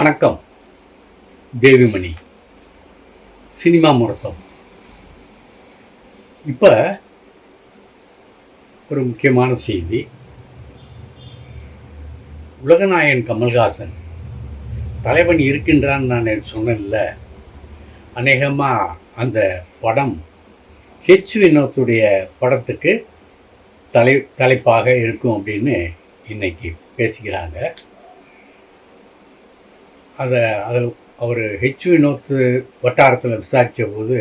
வணக்கம். தேவிமணி. சினிமா முரசம். இப்போ ஒரு முக்கியமான செய்தி. உலகநாயகன் கமல்ஹாசன் தலைவன் இருக்கின்றான்னு நான் சொன்னேன்ல. அநேகமாக அந்த படம் ஹெச் வினோத்துடைய படத்துக்கு தலை தலைப்பாக இருக்கும் அப்படின்னு இன்னைக்கு பேசிக்கிறாங்க. அதை அதில் அவர் ஹெச் வினோத்து வட்டாரத்தில் விசாரித்த போது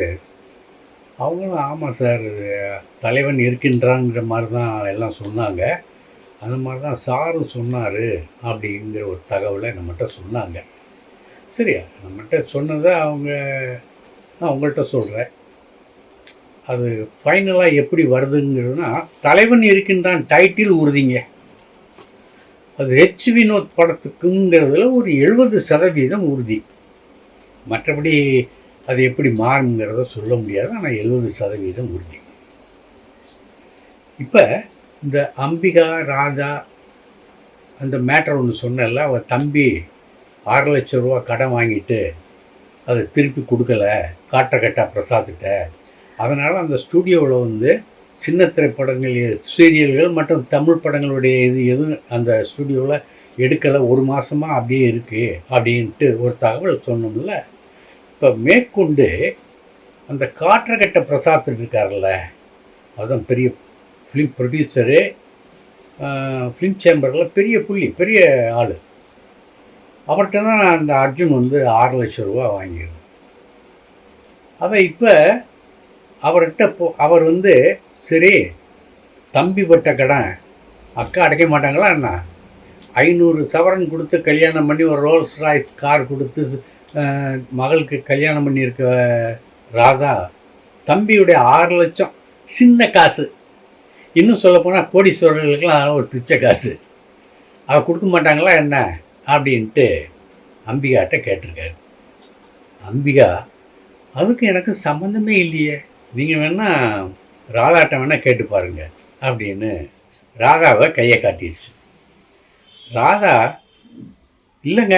அவங்களும் ஆமாம் சார் தலைவன் இருக்கின்றாங்கிற மாதிரி தான் எல்லாம் சொன்னாங்க. அந்த மாதிரி தான் சாரும் சொன்னார் அப்படிங்கிற ஒரு தகவலை நம்மகிட்ட சொன்னாங்க. சரியா நம்மகிட்ட சொன்னதை அவங்க நான் உங்கள்கிட்ட சொல்கிறேன் அது ஃபைனலாக எப்படி வருதுங்கிறதுனா தலைவன் இருக்கின்றான் டைட்டில் உறுதிங்க. அது ஹெச் வினோத் படத்துக்குங்கிறதுல ஒரு எழுபது சதவீதம் உறுதி. மற்றபடி அது எப்படி மாறுங்கிறத சொல்ல முடியாது ஆனால் எழுபது சதவீதம் உறுதி. இப்போ இந்த அம்பிகா ராதா அந்த மேட்டர் ஒன்று சொன்னல அவள் தம்பி ஆறு லட்ச ரூபா கடன் வாங்கிட்டு அதை திருப்பி கொடுக்கல காட்டக்கட்டா பிரசாத்திட்ட. அதனால் அந்த ஸ்டூடியோவில் வந்து சின்ன திரைப்படங்கள் சீரியல்கள் மற்றும் தமிழ் படங்களுடைய இது எதுவும் அந்த ஸ்டுடியோவில் எடுக்கலை. ஒரு மாதமாக அப்படியே இருக்குது அப்படின்ட்டு ஒரு தகவல் சொன்னோம்ல. இப்போ மேற்கொண்டு அந்த காற்றகட்ட பிரசாத் இருக்கார்ல அதுதான் பெரிய ஃபிலிம் ப்ரொடியூசரு ஃபிலிம் சேம்பரில் பெரிய புள்ளி பெரிய ஆள். அவர்கிட்ட தான் அந்த அர்ஜுன் வந்து ஆறு லட்சம் ரூபா வாங்கியிருந்தோம் அவன் இப்போ அவர்கிட்ட போ அவர் வந்து சரி தம்பி பட்ட கடன் அக்கா அடைக்க மாட்டாங்களா என்ன? ஐநூறு சவரன் கொடுத்து கல்யாணம் பண்ணி ஒரு ரோல்ஸ் ராய்ஸ் கார் கொடுத்து மகளுக்கு கல்யாணம் பண்ணியிருக்க ராதா தம்பியுடைய ஆறு லட்சம் சின்ன காசு. இன்னும் சொல்லப்போனால் கோடீஸ்வரர்களுக்கெல்லாம் ஒரு பிச்சை காசு. அதை கொடுக்க மாட்டாங்களா என்ன? அப்படின்ட்டு அம்பிகாட்ட கேட்டிருக்காரு. அம்பிகா அதுக்கு எனக்கு சம்மந்தமே இல்லையே. நீங்கள் வேணால் ராதாட்டம் வேணால் கேட்டு பாருங்க அப்படின்னு ராதாவை கையை காட்டிடுச்சு ராதா இல்லைங்க.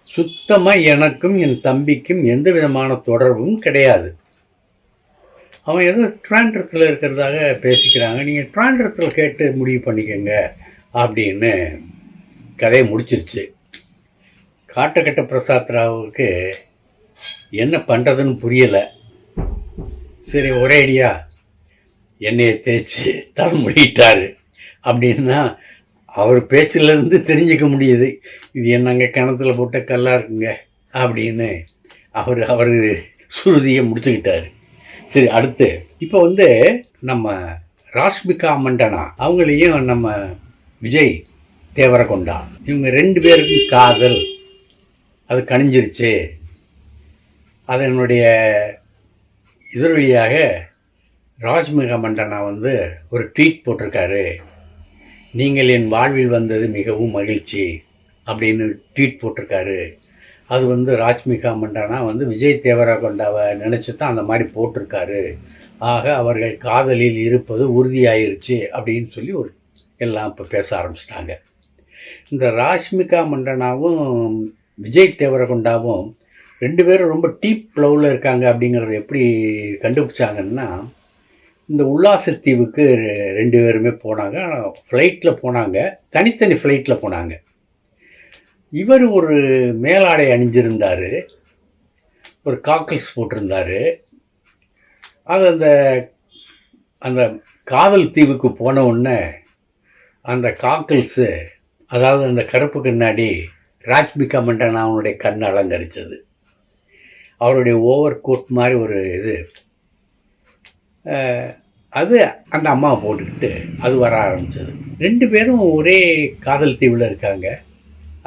சுத்தமாக எனக்கும் என் தம்பிக்கும் எந்த விதமான தொடர்பும் கிடையாது. அவன் ஏதோ ட்ராண்டத்தில் இருக்கிறதாக பேசிக்கிறாங்க. நீங்கள் ட்ராண்டத்தில் கேட்டு முடிவு பண்ணிக்கோங்க அப்படின்னு கதையை முடிச்சிருச்சு. காட்டக்கட்ட பிரசாத் ராவுக்கு என்ன பண்ணுறதுன்னு புரியலை. சரி ஒரே ஐடியா எண்ணெயை தேய்ச்சி தலை முடிட்டார். அப்படின்னா அவர் பேச்சிலேருந்து தெரிஞ்சுக்க முடியுது. இது என்னங்க கிணத்துல போட்ட கல்லாக இருக்குங்க அப்படின்னு அவர் அவர் சுருதியை முடிச்சுக்கிட்டார். சரி அடுத்து. இப்போ வந்து நம்ம ராஷ்மிகா மண்டனா அவங்களையும் நம்ம விஜய் தேவரகொண்டா. இவங்க ரெண்டு பேருக்கும் காதல். அது கணிஞ்சிருச்சு அதனுடைய இதன் வழியாக ராஜ்மிகா மண்டனா வந்து ஒரு ட்வீட் போட்டிருக்காரு. நீங்கள் என் வாழ்வில் வந்தது மிகவும் மகிழ்ச்சி அப்படின்னு ட்வீட் போட்டிருக்காரு. அது வந்து ராஜ்மிகா மண்டனா வந்து விஜய் தேவரகொண்டாவை நினச்சி தான் அந்த மாதிரி போட்டிருக்காரு. ஆக அவர்கள் காதலில் இருப்பது உறுதியாயிருச்சு அப்படின்னு சொல்லி ஒரு எல்லாம் இப்போ பேச ஆரம்பிச்சிட்டாங்க. இந்த ராஷ்மிகா மண்டனாவும் விஜய் தேவரகொண்டாவும் ரெண்டு பேரும் ரொம்ப டீப் லவ்வில் இருக்காங்க அப்படிங்கிறத எப்படி கண்டுபிடிச்சாங்கன்னா இந்த உல்லாசத்தீவுக்கு ரெண்டு பேருமே போனாங்க. ஃப்ளைட்டில் போனாங்க. தனித்தனி ஃப்ளைட்டில் போனாங்க. இவர் ஒரு மேலாடை அணிஞ்சிருந்தார். ஒரு காக்கல்ஸ் போட்டிருந்தாரு. அது அந்த அந்த காதல் தீவுக்கு போன உடனே அந்த காக்கல்ஸு அதாவது அந்த கருப்பு கண்ணாடி ராஜ்மிகா மண்டன் அவனுடைய கண் அலங்கரித்தது அவருடைய ஓவர் கோட் மாதிரி ஒரு இது. அது அந்த அம்மாவை போட்டுக்கிட்டு அது வர ஆரம்பிச்சது. ரெண்டு பேரும் ஒரே காதல் தீவில் இருக்காங்க.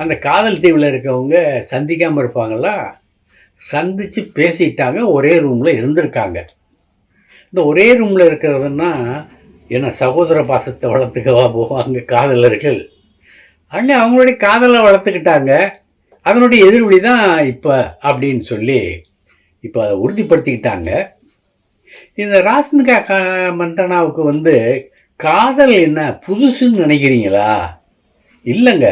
அந்த காதல் தீவில் இருக்கவங்க சந்திக்காமல் இருப்பாங்களா? சந்தித்து பேசிட்டாங்க ஒரே ரூமில் இருந்திருக்காங்க. இந்த ஒரே ரூமில் இருக்கிறதுன்னா என்ன சகோதர பாசத்தை வளர்த்துக்கவா போவாங்க காதலர்கள்? அங்கே அவங்களுடைய காதலை வளர்த்துக்கிட்டாங்க. அதனுடைய எதிர்வழி தான் இப்போ அப்படின்னு சொல்லி இப்போ அதை உறுதிப்படுத்திக்கிட்டாங்க. இந்த ராஸ்மிகா க மந்தனாவுக்கு வந்து காதல் என்ன புதுசுன்னு நினைக்கிறீங்களா? இல்லைங்க.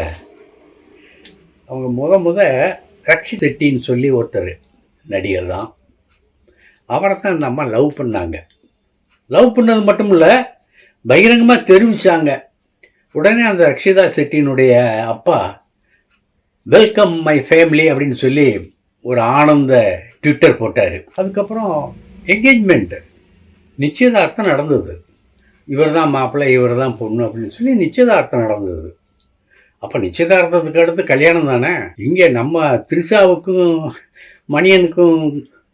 அவங்க முத முத ரக்ஷி செட்டின்னு சொல்லி ஒருத்தர் நடிகர் தான். அவரை தான் இந்த அம்மா லவ் பண்ணாங்க. லவ் பண்ணது மட்டும் இல்லை பகிரங்கமாக தெரிவித்தாங்க உடனே அந்த ரக்ஷிதா செட்டியினுடைய அப்பா வெல்கம் மை ஃபேமிலி அப்படின்னு சொல்லி ஒரு ஆனந்த ட்விட்டர் போட்டார். அதுக்கப்புறம் என்கேஜ்மெண்ட்டு நிச்சயதார்த்தம் நடந்தது. இவர் தான் மாப்பிள்ளை இவர் தான் பொண்ணு அப்படின்னு சொல்லி நிச்சயதார்த்தம் நடந்தது. அப்போ நிச்சயதார்த்தத்துக்கு அடுத்து கல்யாணம் தானே? இங்கே நம்ம திரிசாவுக்கும் மணியனுக்கும்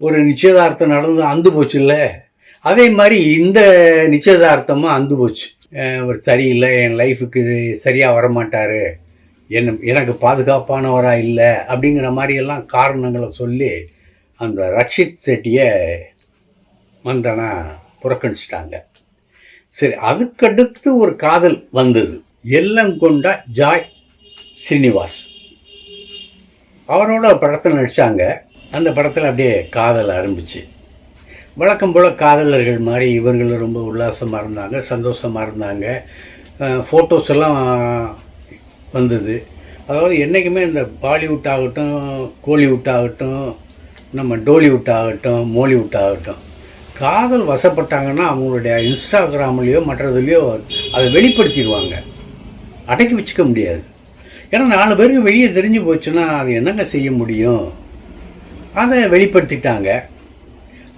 ஒரு நிச்சயதார்த்தம் நடந்து அந்து போச்சுல்ல? அதே மாதிரி இந்த நிச்சயதார்த்தமும் அந்து போச்சு. அவர் சரியில்லை என் லைஃபுக்கு இது சரியாக வரமாட்டார். என்ன எனக்கு பாதுகாப்பானவராக இல்லை அப்படிங்கிற மாதிரியெல்லாம் காரணங்களை சொல்லி அந்த ரக்ஷித் செட்டியை மந்தனா புறக்கணிச்சிட்டாங்க. சரி அதுக்கடுத்து ஒரு காதல் வந்தது. எல்லாம் கொண்ட ஜாய் ஸ்ரீனிவாஸ். அவரோட படத்தில் நடித்தாங்க அந்த படத்தில் அப்படியே காதல் ஆரம்பிச்சு. வழக்கம் போல் காதலர்கள் மாதிரி இவர்களும் ரொம்ப உல்லாசமாக இருந்தாங்க சந்தோஷமாக இருந்தாங்க. ஃபோட்டோஸ் எல்லாம் வந்தது. அதாவது என்றைக்குமே இந்த பாலிவுட் ஆகட்டும் கோலிவுட் ஆகட்டும் நம்ம டோலிவுட் ஆகட்டும் மோலிவுட் ஆகட்டும் காதல் வசப்பட்டாங்கன்னா அவங்களுடைய இன்ஸ்டாகிராம்லேயோ மற்றதுலேயோ அதை வெளிப்படுத்திடுவாங்க. அடக்கி வச்சுக்க முடியாது. ஏன்னா நாலு பேருக்கு வெளியே தெரிஞ்சு போச்சுன்னா அது என்னங்க செய்ய முடியும்? அதை வெளிப்படுத்திட்டாங்க.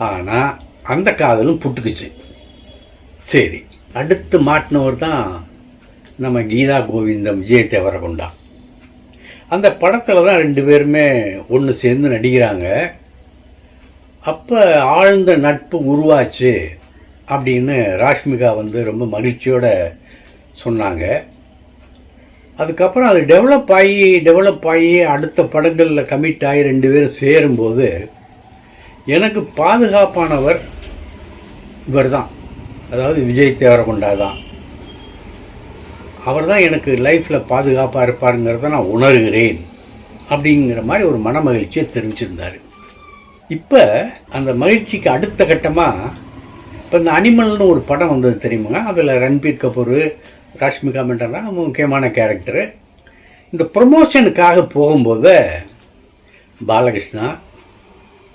ஆனால் அந்த காதலும் புட்டுக்குச்சு. சரி அடுத்து மாட்டினவர் தான் நம்ம கீதா கோவிந்தம் விஜய் தேவரகுண்டா அந்த படத்தில் தான் ரெண்டு பேருமே ஒன்று சேர்ந்து நடிக்கிறாங்க. அப்போ ஆழ்ந்த நட்பு உருவாச்சு அப்படின்னு ராஷ்மிகா வந்து ரொம்ப மகிழ்ச்சியோடு சொன்னாங்க. அதுக்கப்புறம் அது டெவலப் ஆகி டெவலப் ஆகி அடுத்த படங்களில் கமிட் ஆகி ரெண்டு பேரும் சேரும்போது எனக்கு பாதுகாப்பானவர் இவர் தான் அதாவது விஜய் தேவரகுண்டா தான். அவர் தான் எனக்கு லைஃப்பில் பாதுகாப்பாக இருப்பாருங்கிறத நான் உணர்கிறேன் அப்படிங்கிற மாதிரி ஒரு மன மகிழ்ச்சியை தெரிவிச்சிருந்தார். இப்போ அந்த மகிழ்ச்சிக்கு அடுத்த கட்டமாக இப்போ இந்த அனிமல்னு ஒரு படம் வந்தது தெரியுமா? அதில் ரன்பீர் கபூர் ராஷ்மிகா மண்டனா முக்கியமான கேரக்டரு இந்த ப்ரொமோஷனுக்காக போகும்போது பாலகிருஷ்ணா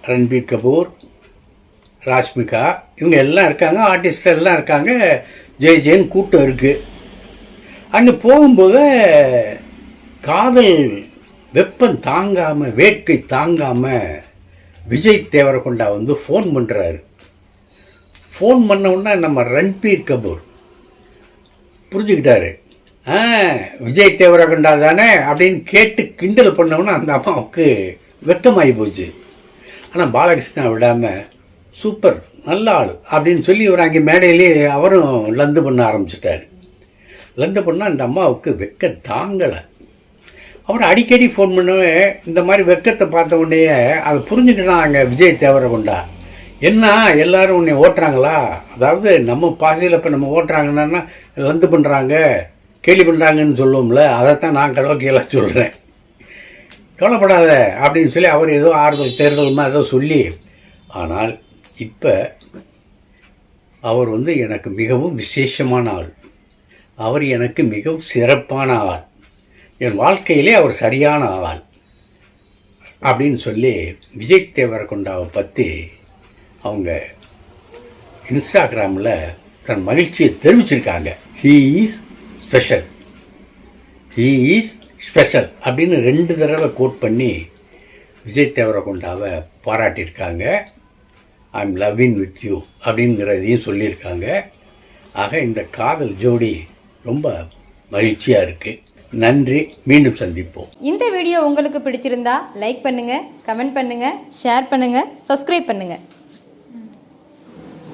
ரன்பீர் கபூர் ராஷ்மிகா இவங்க எல்லாம் இருக்காங்க ஆர்டிஸ்ட் எல்லாம் இருக்காங்க. ஜெய் ஜெயின் கூட்டம் இருக்குது அங்கே போகும்போது காதல் வெப்பம் தாங்காமல் வேட்கை தாங்காமல் விஜய் தேவரகொண்டா வந்து ஃபோன் பண்ணுறாரு ஃபோன் பண்ணவுடனே நம்ம ரன்பீர் கபூர் புரிஞ்சுக்கிட்டாரு. ஆ விஜய் தேவரகொண்டா தானே அப்படின்னு கேட்டு கிண்டல் பண்ணவுடனே அந்த அம்மாவுக்கு வெக்கமாகி போச்சு. ஆனால் பாலகிருஷ்ணா விடாமல் சூப்பர் நல்ல ஆள் அப்படின்னு சொல்லி இவர் அங்கே மேடையிலே அவரும் லந்து பண்ண ஆரம்பிச்சிட்டாரு. லந்து பண்ணால் அந்த அம்மாவுக்கு வெக்க தாங்கலை. அவர் அடிக்கடி ஃபோன் பண்ணவே இந்த மாதிரி வெக்கத்தை பார்த்த உடனே அதை புரிஞ்சுக்கிட்டாங்க விஜய் தேவரகொண்டா என்ன எல்லாரும் உன்னை ஓட்டுறாங்களா? அதாவது நம்ம பாசையில் இப்போ நம்ம ஓட்டுறாங்கன்னா லந்து பண்ணுறாங்க கேலி பண்ணுறாங்கன்னு சொல்லுவோம்ல அதைத்தான் நான் கலோக்கியெல்லாம் சொல்கிறேன் கவலைப்படாத அப்படின்னு சொல்லி அவர் ஏதோ ஆறுதல் தேர்தல் மாதிரி ஏதோ சொல்லி ஆனால் இப்போ அவர் வந்து எனக்கு மிகவும் விசேஷமான ஆள். அவர் எனக்கு மிகவும் சிறப்பான ஆள். என் வாழ்க்கையிலே அவர் சரியான ஆள். அப்படின்னு சொல்லி விஜய் தேவரகொண்டாவை பற்றி அவங்க இன்ஸ்டாகிராமில் தன் மகிழ்ச்சியை தெரிவிச்சிருக்காங்க. He is special he is special அப்படின்னு ரெண்டு தடவை கோட் பண்ணி விஜய் தேவரகொண்டாவை பாராட்டியிருக்காங்க. I am loving with you அப்படிங்கிறதையும் சொல்லியிருக்காங்க. ஆக இந்த காதல் ஜோடி ரொம்ப மகிழ்ச்சியாக இருக்குது நன்றி. மீண்டும் சந்திப்போம். இந்த வீடியோ உங்களுக்கு பிடிச்சிருந்தா லைக் பண்ணுங்கள் கமெண்ட் பண்ணுங்கள் ஷேர் பண்ணுங்கள் சப்ஸ்கிரைப் பண்ணுங்கள்